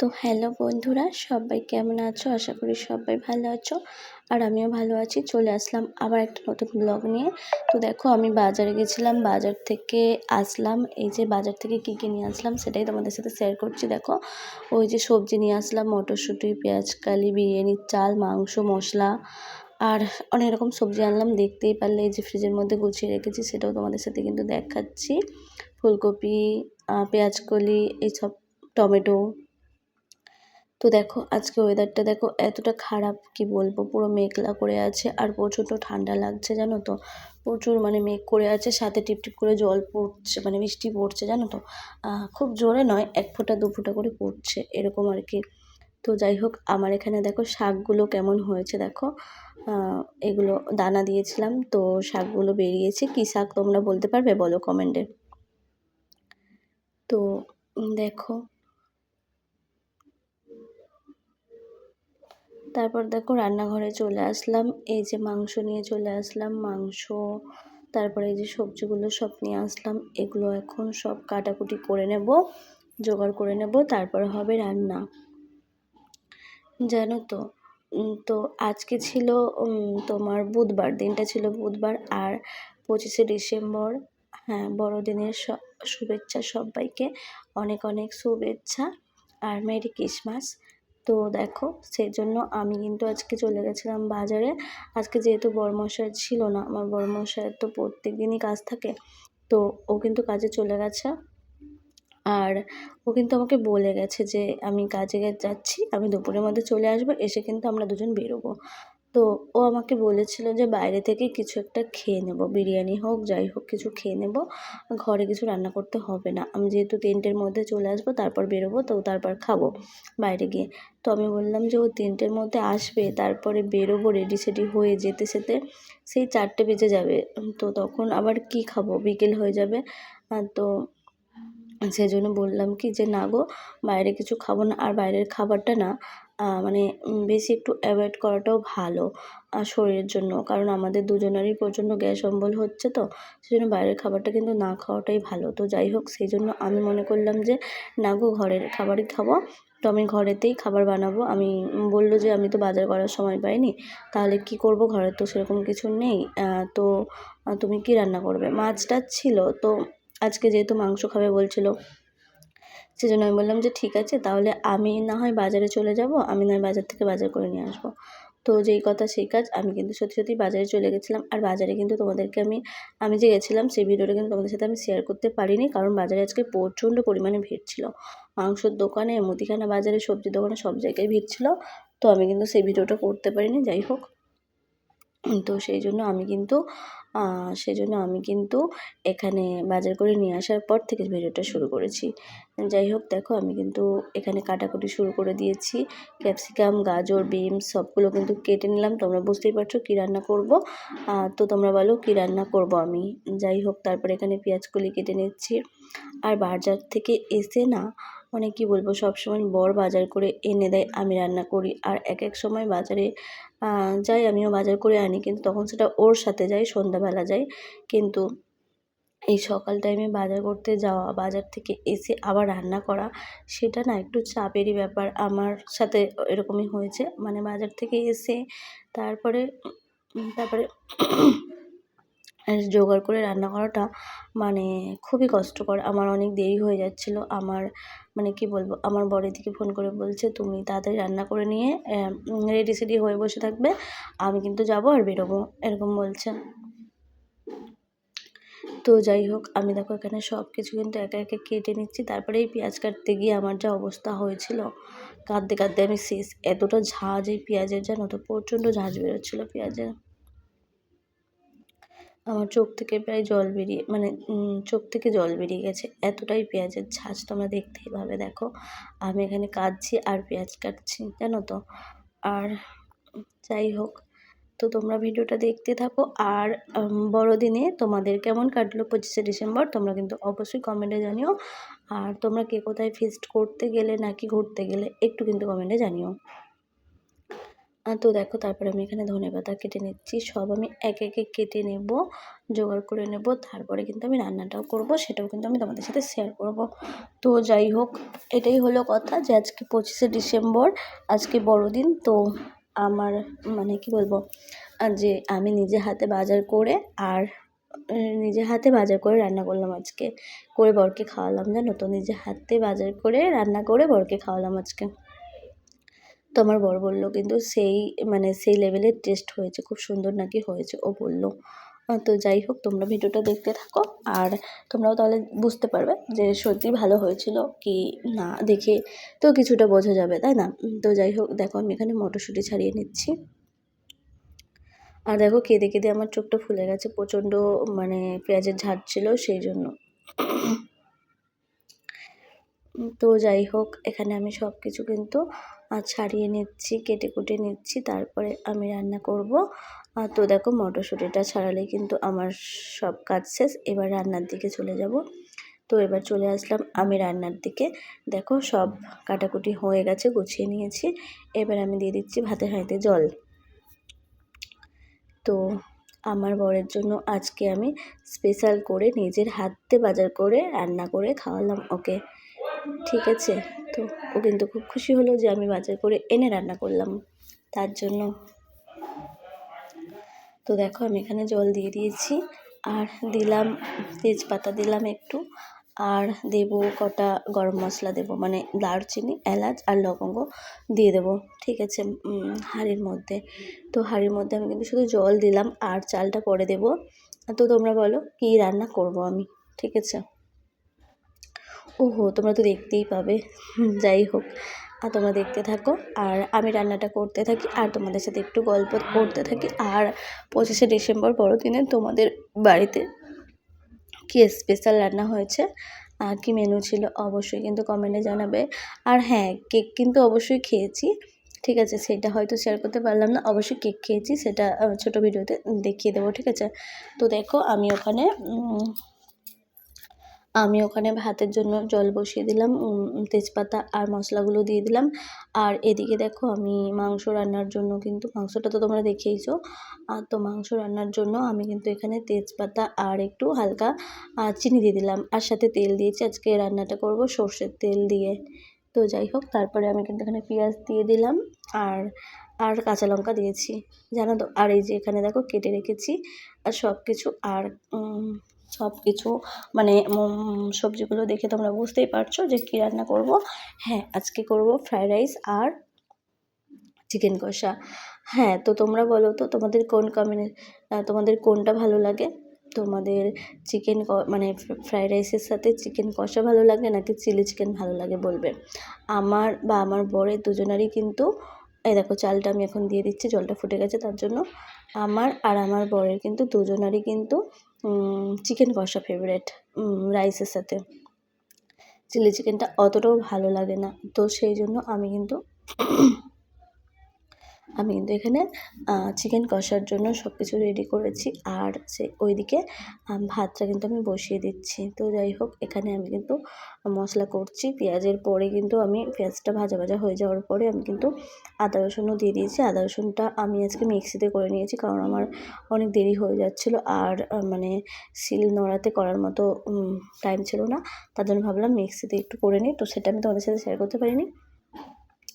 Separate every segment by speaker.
Speaker 1: তো হ্যালো বন্ধুরা, সবাই কেমন আছো? আশা করি সবাই ভালো আছো। আর আমিও ভালো আছি। চলে আসলাম আবার একটা নতুন ব্লগ নিয়ে। তো দেখো, আমি বাজারে গেছিলাম। বাজার থেকে আসলাম। এই যে বাজার থেকে কী কী নিয়ে আসলাম সেটাই তোমাদের সাথে শেয়ার করছি, দেখো। ওই যে সবজি নিয়ে আসলাম, মটরশুঁটি পেঁয়াজ কালি বিরিয়ানির চাল, মাংস, মশলা। আর অনেক রকম সবজি আনলাম। দেখতেই পারলে এই যে ফ্রিজের মধ্যে গুছিয়ে রেখেছি, সেটাও তোমাদের সাথে কিন্তু দেখাচ্ছি। ফুলকপি পেঁয়াজকলি এইসব টমেটো তো দেখো, আজকে ওয়েদারটা দেখো এতটা খারাপ কি বলব? পুরো মেঘলা করে আছে আর প্রচণ্ড ঠান্ডা লাগছে, জানো তো? প্রচুর মানে মেঘ করে আছে, সাথে টিপটিপ করে জল পড়ছে মানে বৃষ্টি পড়ছে, জানো তো? খুব জোরে নয়, এক ফোঁটা, দু ফোঁটা করে পড়ছে, এরকম আর কি। তো যাই হোক, আমার এখানে দেখো শাকগুলো কেমন হয়েছে দেখো। এগুলো দানা দিয়েছিলাম, তো শাকগুলো বেরিয়েছে। কী শাক তোমরা বলতে পারবে? বলো কমেন্টে তো দেখো তারপর দেখো রান্নাঘরে চলে আসলাম। এই যে মাংস নিয়ে চলে আসলাম, মাংস, তারপরে এই যে সবজিগুলো সব নিয়ে আসলাম। এগুলো এখন সব কাটাকুটি করে নেব, জোগাড় করে নেব, তারপর হবে রান্না। জানো তো তো আজকে ছিল তোমার বুধবার, দিনটা ছিল বুধবার আর পঁচিশে ডিসেম্বর। হ্যাঁ বড়দিনের শুভেচ্ছা সবাইকে, অনেক অনেক শুভেচ্ছা। আর মেরি ক্রিসমাস। তো দেখো সেই জন্য আমি কিন্তু আজকে চলে গেছিলাম বাজারে। আজকে যেহেতু বড়মশাই ছিল না, আমার বড়মশাইয়ের তো প্রত্যেক দিনই কাজ থাকে, তো ও কিন্তু কাজে চলে গেছে। আর ও কিন্তু আমাকে বলে গেছে যে, আমি কাজে যাচ্ছি, আমি দুপুরের মধ্যে চলে আসব, এসে কিন্তু আমরা দুজন বেরোবো। তো ও আমাকে বলেছিল যে বাইরে থেকে কিছু একটা খেয়ে নেব। বিরিয়ানি হোক, যাই হোক, কিছু খেয়ে নেব। ঘরে কিছু রান্না করতে হবে না। আমি যেহেতু তিনটের মধ্যে চলে আসব, তারপর বেরোবো, তো তারপর খাব বাইরে গিয়ে। তো আমি বললাম যে ও তিনটের মধ্যে আসবে, তারপরে বেরোবো রেডি সেডি হয়ে যেতে সেতে সেই চারটে বেজে যাবে। তো তখন আবার কি খাব? বিকেল হয়ে যাবে। তো সেই জন্য বললাম কি যে, না গো, বাইরে কিছু খাব না। আর বাইরের খাবারটা না মানে বেশি একটু অ্যাভয়েড করাটাও ভালো শরীরের জন্য। কারণ আমাদের দুজনেরই প্রচণ্ড গ্যাস অম্বল হচ্ছে তো সেই জন্য বাইরের খাবারটা কিন্তু না খাওয়াটাই ভালো। তো যাই হোক সেই জন্য আমি মনে করলাম যে, না গো, ঘরের খাবারই খাব। তো আমি ঘরেতেই খাবার বানাবো। আমি বলল যে, আমি তো বাজার করার সময় পাইনি, তাহলে কি করব? ঘরে তো সেরকম কিছু নেই। তো তুমি কি রান্না করবে? মাছ টাছ ছিল। তো, আজকে যেহেতু মাংস খাবে বলছিলো সেজন্য আমি বললাম যে ঠিক আছে, তাহলে আমি না হয় বাজারে চলে যাব, আমি নয় বাজার থেকে বাজার করে নিয়ে আসব। তো যেই কথা সেই কাজ, আমি কিন্তু সত্যি সত্যি বাজারে চলে গেছিলাম। আর বাজারে কিন্তু তোমাদেরকে আমি আমি যে গেছিলাম সেই ভিডিওটা কিন্তু তোমাদের সাথে আমি শেয়ার করতে পারিনি, কারণ বাজারে আজকে প্রচণ্ড পরিমাণে ভিড় ছিল। মাংসর দোকানে, মুদিখানা বাজারে সবজির দোকানে সব জায়গায় ভিড় ছিল। তো আমি কিন্তু সেই ভিডিওটা করতে পারিনি, যাই হোক। তো সেই জন্য আমি কিন্তু সেই জন্য আমি কিন্তু এখানে বাজার করে নিয়ে আসার পর থেকে ভিডিওটা শুরু করেছি। যাই হোক, দেখো আমি কিন্তু এখানে কাটাকুটি শুরু করে দিয়েছি। ক্যাপসিকাম, গাজর বিনস সবগুলো কিন্তু কেটে নিলাম। তোমরা বুঝতেই পারছ কী রান্না করব। তো তোমরা বলো কী রান্না করব আমি। যাই হোক, তারপরে এখানে পেঁয়াজকলি কেটে নিচ্ছি। আর বাজার থেকে এসে না মানে কী বলব, সবসময় বর বাজার করে এনে দেয়, আমি রান্না করি। আর এক এক সময় বাজারে যাই আমিও বাজার করে আনি, কিন্তু তখন সেটা ওর সাথে যাই, সন্ধ্যাবেলা যাই। কিন্তু এই সকাল টাইমে বাজার করতে যাওয়া, বাজার থেকে এসে আবার রান্না করা, সেটা না একটু চাপেরই ব্যাপার। আমার সাথে এরকমই হয়েছে। মানে বাজার থেকে এসে তারপরে তারপরে জোগাড় করে রান্না করাটা মানে খুবই কষ্টকর। আমার অনেক দেরি হয়ে যাচ্ছিল। আমার মানে কি বলব, আমার বর এদিকে ফোন করে বলছে, তুমি তাড়াতাড়ি রান্না করে নিয়ে রেডি সেডি হয়ে বসে থাকবে, আমি কিন্তু যাব আর বেরোবো, এরকম বলছে। তো যাই হোক, আমি দেখো এখানে সব কিছু কিন্তু একে একে কেটে নিচ্ছি। তারপরে এই পেঁয়াজ কাটতে গিয়ে আমার যা অবস্থা হয়েছিল, কাঁদতে কাঁদতে আমি শেষ। এতটা ঝাঁজ এই পেঁয়াজের, জানো তো? প্রচণ্ড ঝাঁজ বেরোচ্ছিলো পেঁয়াজের। আমার চোখ থেকে প্রায় জল বেরিয়ে মানে চোখ থেকে জল বেরিয়ে গেছে। এতটাই পেঁয়াজের ঝাঁজ তোমরা দেখতেই পাবে, দেখো। আমি এখানে কাটছি আর পেঁয়াজ কাটছি, জানো তো। আর যাই হোক, তো তোমরা ভিডিওটা দেখতে থাকো। আর বড়দিনে তোমাদের কেমন কাটলো পঁচিশে ডিসেম্বর, তোমরা কিন্তু অবশ্যই কমেন্টে জানিও। আর তোমরা কে কোথায় ফিস্ট করতে গেলে নাকি ঘুরতে গেলে, একটু কিন্তু কমেন্টে জানিও। তো দেখো, তারপরে আমি এখানে ধনেপাতা কেটে নিচ্ছি। সব আমি এক একে কেটে নেব, জোগাড় করে নেব। তারপরে কিন্তু আমি রান্নাটাও করব, সেটাও কিন্তু আমি তোমাদের সাথে শেয়ার করব। তো যাই হোক, এটাই হলো কথা যে আজকে পঁচিশে ডিসেম্বর, আজকে বড়দিন। তো আমার মানে কি বলব যে আমি নিজে হাতে বাজার করে আর নিজে হাতে বাজার করে রান্না করলাম আজকে। করে বরকে খাওয়ালাম জানো তো, নিজে হাতে বাজার করে রান্না করে বরকে খাওয়ালাম আজকে। তো আমার বর বলল, কিন্তু সেই মানে সেই লেভেলের টেস্ট হয়েছে, খুব সুন্দর নাকি হয়েছে? ও বলল তো যাই হোক, তোমরা ভিডিওটা দেখতে থাকো, আর তোমরাও তাহলে বুঝতে পারবে যে সত্যি ভালো হয়েছিল কি না দেখে তো কিছুটা বোঝা যাবে, তাই না? তো যাই হোক, দেখো আমি এখানে মটরশুঁটি ছাড়িয়ে নিচ্ছি। আর দেখো কেঁদে কেঁদে আমার চোখটা ফুলে গেছে, প্রচণ্ড মানে পেঁয়াজের ঝাঁজ ছিল সেই জন্য। তো যাই হোক, এখানে আমি সব কিছু কিন্তু আহ, ছাড়িয়ে নিচ্ছি কেটে কুটে নিচ্ছি তারপরে আমি রান্না করব। আর তো দেখো মটরশুঁটিটা ছাড়ালে কিন্তু আমার সব কাজ শেষ এবার রান্নার দিকে চলে যাব। তো এবার চলে আসলাম আমি রান্নার দিকে। দেখো সব কাটাকুটি হয়ে গেছে গুছিয়ে নিয়েছি। এবার আমি দিয়ে দিচ্ছি ভাতের হাঁড়িতে জল। তো আমার বরের জন্য আজকে আমি স্পেশাল করে নিজের হাতে বাজার করে রান্না করে খাওয়ালাম ওকে। ঠিক আছে। তো ও কিন্তু খুব খুশি হলো যে আমি বাজার করে এনে রান্না করলাম। তার জন্য। তো দেখো আমি এখানে জল দিয়ে দিয়েছি। আর দিলাম, তেজপাতা দিলাম একটু। আর দেবো কটা গরম মশলা দেবো মানে দারচিনি, এলাচ আর লবঙ্গ দিয়ে দেবো। ঠিক আছে হাঁড়ির মধ্যে। তো হাঁড়ির মধ্যে আমি কিন্তু শুধু জল দিলাম আর চালটা পরে দেবো। তো তোমরা বলো কী রান্না করব আমি? ঠিক আছে। ওহো, তোমরা তো দেখতেই পাবে। যাই হোক। আর তোমরা দেখতে থাকো। আর আমি রান্নাটা করতে থাকি। আর তোমাদের সাথে একটু গল্প করতে থাকি। আর পঁচিশে ডিসেম্বর বড়দিনে তোমাদের বাড়িতে কী স্পেশাল রান্না হয়েছে? আর কী মেনু ছিল? অবশ্যই কিন্তু কমেন্টে জানাবে। আর হ্যাঁ কেক কিন্তু অবশ্যই খেয়েছি। ঠিক আছে, সেটা হয়তো শেয়ার করতে পারলাম না। অবশ্যই কেক খেয়েছি। সেটা ছোটো ভিডিওতে দেখিয়ে দেবো। ঠিক আছে? তো দেখো, আমি ওখানে আমি ওখানে ভাতের জন্য জল বসিয়ে দিলাম তেজপাতা আর মশলাগুলো দিয়ে দিলাম। আর এদিকে দেখো আমি মাংস রান্নার জন্য কিন্তু, মাংসটা তো তোমরা দেখেইছো, আর তো মাংস রান্নার জন্য আমি কিন্তু এখানে তেজপাতা আর একটু হালকা চিনি দিয়ে দিলাম। আর সাথে তেল দিয়েছি, আজকে রান্নাটা করব সর্ষের তেল দিয়ে। তো যাই হোক, তারপরে আমি কিন্তু এখানে পেঁয়াজ দিয়ে দিলাম আর আর কাঁচা লঙ্কা দিয়েছি। জানো তো? আর এই যে এখানে দেখো কেটে রেখেছি, আর সব কিছু আর সব কিছু মানে সবজিগুলো দেখে তোমরা বুঝতেই পারছ যে কী রান্না করব। হ্যাঁ আজকে করব ফ্রায়েড রাইস আর চিকেন কষা। হ্যাঁ তো তোমরা বলো তো তোমাদের কোন কমিনে তোমাদের কোনটা ভালো লাগে? তোমাদের চিকেন মানে ফ্রায়েড রাইসের সাথে চিকেন কষা ভালো লাগে নাকি চিলি চিকেন ভালো লাগে বলবে? আমার বা আমার বরের দুজনারই কিন্তু, এই দেখো চালটা আমি এখন দিয়ে দিচ্ছি, জলটা ফুটে গেছে তার জন্য। আমার আর আমার বরের কিন্তু দুজনারই কিন্তু চিকেন কষা ফেভারেট রাইসের সাথে। চিলি চিকেনটা অতটাও ভালো লাগে না। তো সেই জন্য আমি কিন্তু আমি কিন্তু এখানে চিকেন কষার জন্য সব কিছু রেডি করেছি। আর সে, ওইদিকে ভাতটা কিন্তু আমি বসিয়ে দিচ্ছি। তো যাই হোক, এখানে আমি কিন্তু মশলা করছি। পেঁয়াজের পরে কিন্তু আমি, পেঁয়াজটা ভাজা ভাজা হয়ে যাওয়ার পরে আমি কিন্তু আদা রসুনও দিয়ে দিয়েছি। আদা রসুনটা আমি আজকে মিক্সিতে করে নিয়েছি, কারণ আমার অনেক দেরি হয়ে যাচ্ছিল। আর মানে শিল নোড়াতে করার মতো টাইম ছিল না। তার জন্য ভাবলাম মিক্সিতে একটু করে নিই। তো সেটা আমি তোমাদের সাথে শেয়ার করতে পারিনি।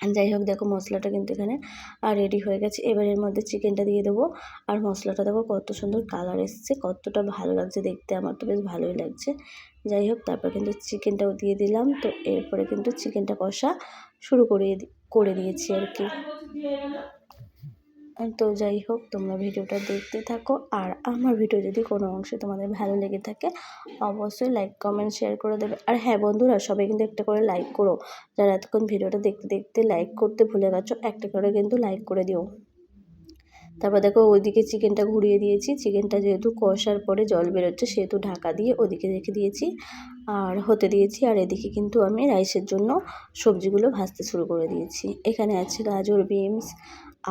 Speaker 1: যাই হোক, দেখো মশলাটা কিন্তু এখানে আর রেডি হয়ে গেছে। এবার এর মধ্যে চিকেনটা দিয়ে দেবো। আর মশলাটা দেখো কত সুন্দর কালার এসছে, কতটা ভালো লাগছে দেখতে। আমার তো বেশ ভালোই লাগছে। যাই হোক, তারপর কিন্তু চিকেনটাও দিয়ে দিলাম। তো এরপরে কিন্তু চিকেনটা কষা শুরু করে করে দিয়েছি আর কি। তো যাই হোক, তোমরা ভিডিওটা দেখতে থাকো। আর আমার ভিডিও যদি কোনো অংশে তোমাদের ভালো লেগে থাকে, অবশ্যই লাইক কমেন্ট শেয়ার করে দেবে। আর হ্যাঁ বন্ধুরা, সবাই কিন্তু একটা করে লাইক করো। যারা এতক্ষণ ভিডিওটা দেখতে দেখতে লাইক করতে ভুলে গেছো, একটা করে কিন্তু লাইক করে দিও। তারপর দেখো, ওইদিকে চিকেনটা ঘুরিয়ে দিয়েছি। চিকেনটা যেহেতু কষার পরে জল বেরোচ্ছে, সেহেতু ঢাকা দিয়ে ওদিকে রেখে দিয়েছি। আর হতে দিয়েছি, আর এদিকে কিন্তু আমি রাইসের জন্য সবজিগুলো ভাজতে শুরু করে দিয়েছি। এখানে আছে গাজর বিনস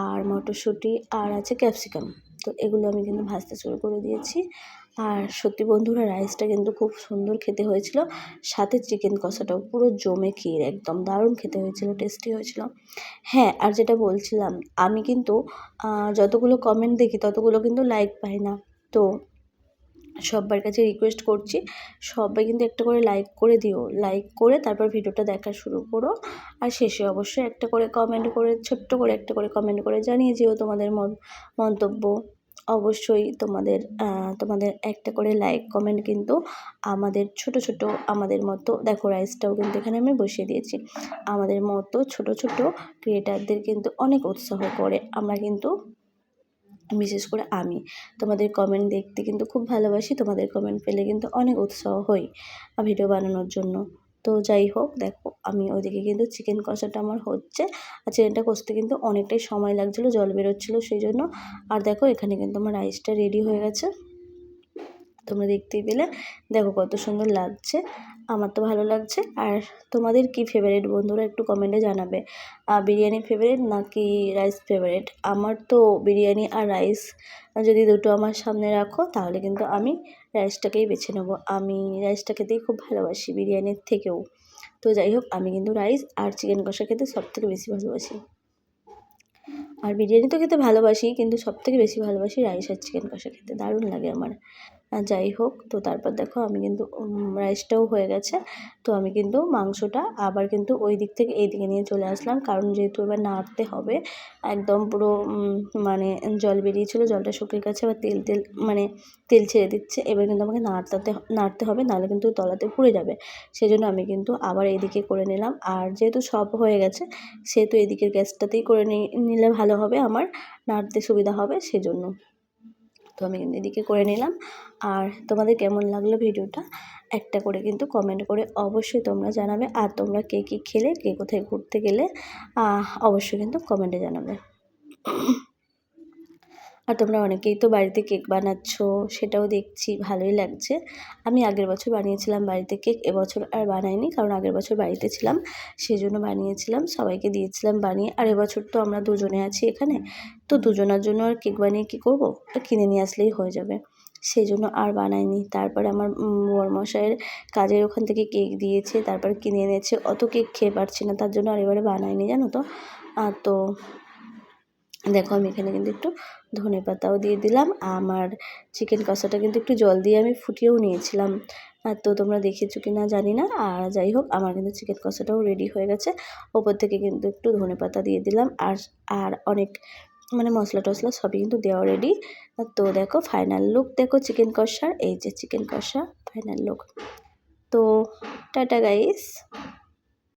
Speaker 1: আর মটরশুঁটি, আর আছে ক্যাপসিকাম। তো এগুলো আমি কিন্তু ভাজতে শুরু করে দিয়েছি। আর সত্যি বন্ধুরা, রাইসটা কিন্তু খুব সুন্দর খেতে হয়েছিল। সাথে চিকেন কষাটাও পুরো জমে ক্ষীর, একদম দারুণ খেতে হয়েছিল টেস্টি হয়েছিল। হ্যাঁ আর যেটা বলছিলাম, আমি কিন্তু যতগুলো কমেন্ট দেখি, ততগুলো কিন্তু লাইক পাই না। তো সব্বার কাছে রিকোয়েস্ট করছি সবাই কিন্তু একটা করে লাইক করে দিও। লাইক করে তারপর ভিডিওটা দেখা শুরু করো। আর শেষে অবশ্যই একটা করে কমেন্ট করে, ছোট্ট করে একটা করে কমেন্ট করে জানিয়ে যেও তোমাদের মন্তব্য। অবশ্যই তোমাদের তোমাদের একটা করে লাইক কমেন্ট কিন্তু আমাদের ছোট ছোট, আমাদের মতো, দেখো রাইসটাও কিন্তু এখানে আমি বসিয়ে দিয়েছি। আমাদের মতো ছোট ছোট ক্রিয়েটারদের কিন্তু অনেক উৎসাহ করে। আমরা কিন্তু বিশেষ করে আমি। তোমাদের কমেন্ট দেখতে কিন্তু খুব ভালোবাসি, তোমাদের কমেন্ট পেলে কিন্তু অনেক উৎসাহ হই ভিডিও বানানোর জন্য। তো যাই হোক, দেখো, আমি ওইদিকে কিন্তু চিকেন কষাটা আমার হচ্ছে। আর চিকেনটা কষতে কিন্তু অনেকটাই সময় লাগছিল, জল বেরোচ্ছিলো সেই জন্য আর দেখো, এখানে কিন্তু আমার রাইসটা রেডি হয়ে গেছে। তোমরা দেখতেই পেলে। দেখো কত সুন্দর লাগছে। আমার তো ভালো লাগছে। আর তোমাদের কি ফেভারিট বন্ধুরা একটু কমেন্টে জানাবে। বিরিয়ানি ফেভারিট নাকি রাইস ফেভারিট আমার তো বিরিয়ানি আর রাইস যদি দুটো আমার সামনে রাখো, তাহলে কিন্তু আমি রাইসটাকেই বেছে নেব। আমি রাইসটা খেতেই খুব ভালোবাসি বিরিয়ানির থেকেও। তো যাই হোক, আমি কিন্তু রাইস আর চিকেন কষা খেতে সবথেকে বেশি ভালোবাসি। আর বিরিয়ানি তো খেতে ভালোবাসি, কিন্তু সবথেকে বেশি ভালোবাসি রাইস আর চিকেন কষা খেতে। দারুণ লাগে আমার। যাই হোক, তো তারপর দেখো আমি কিন্তু রাইসটাও হয়ে গেছে। তো আমি কিন্তু মাংসটা আবার কিন্তু ওই দিক থেকে এই দিকে নিয়ে চলে আসলাম। কারণ যেহেতু এবার নাড়তে হবে, একদম পুরো মানে জল বেরিয়েছিলো, জলটা শুকিয়ে গেছে, এবার তেল তেল মানে তেল ছেড়ে দিচ্ছে। এবার কিন্তু আমাকে নাড়তে নাড়তে হবে, নাহলে কিন্তু তলাতে পুড়ে যাবে। সেই জন্য আমি কিন্তু আবার এদিকে করে নিলাম। আর যেহেতু সব হয়ে গেছে, সেহেতু এদিকের গ্যাসটাতেই করে নিলে ভালো হবে। আমার নাড়তে সুবিধা হবে, সেজন্য। তো আমি এদিকে করে নিলাম। আর তোমাদের কেমন লাগল ভিডিওটা একটা করে কিন্তু কমেন্ট করে অবশ্যই তোমরা জানাবে। আর তোমরা কে কী খেলে, কে কোথায় ঘুরতে গেলে অবশ্যই কিন্তু কমেন্টে জানাবে। আর তোমরা অনেকেই তো বাড়িতে কেক বানাচ্ছ, সেটাও দেখছি, ভালোই লাগছে। আমি আগের বছর বানিয়েছিলাম বাড়িতে কেক, এবছর আর বানাইনি কারণ আগের বছর বাড়িতে ছিলাম সেই জন্য বানিয়েছিলাম, সবাইকে দিয়েছিলাম বানিয়ে। আর এবছর তো আমরা দুজনে আছি এখানে, তো দুজনের জন্য আর কেক বানিয়ে কী করব? কিনে নিয়ে আসলেই হয়ে যাবে। সেই জন্য আর বানাইনি। তারপরে আমার বরমশাইয়ের কাজের ওখান থেকে কেক দিয়েছে, তারপর কিনে এনেছে। অত কেক খেয়ে পারছি না, তার জন্য আর এবারে বানাইনি, জানো তো। আর তো দেখো, আমি এখানে কিন্তু একটু ধনে পাতাও দিয়ে দিলাম। আমার চিকেন কষাটা কিন্তু একটু জল দিয়ে আমি ফুটিয়েও নিয়েছিলাম। আর তো তোমরা দেখেছ কি না জানি না। আর যাই হোক, আমার কিন্তু চিকেন কষাটাও রেডি হয়ে গেছে। ওপর থেকে কিন্তু একটু ধনে পাতা দিয়ে দিলাম। আর আর অনেক মানে মশলা টশলা সবই কিন্তু দেওয়া রেডি তো দেখো ফাইনাল লুক দেখো চিকেন কষার। এই যে চিকেন কষা ফাইনাল লুক তো টাটা গাইস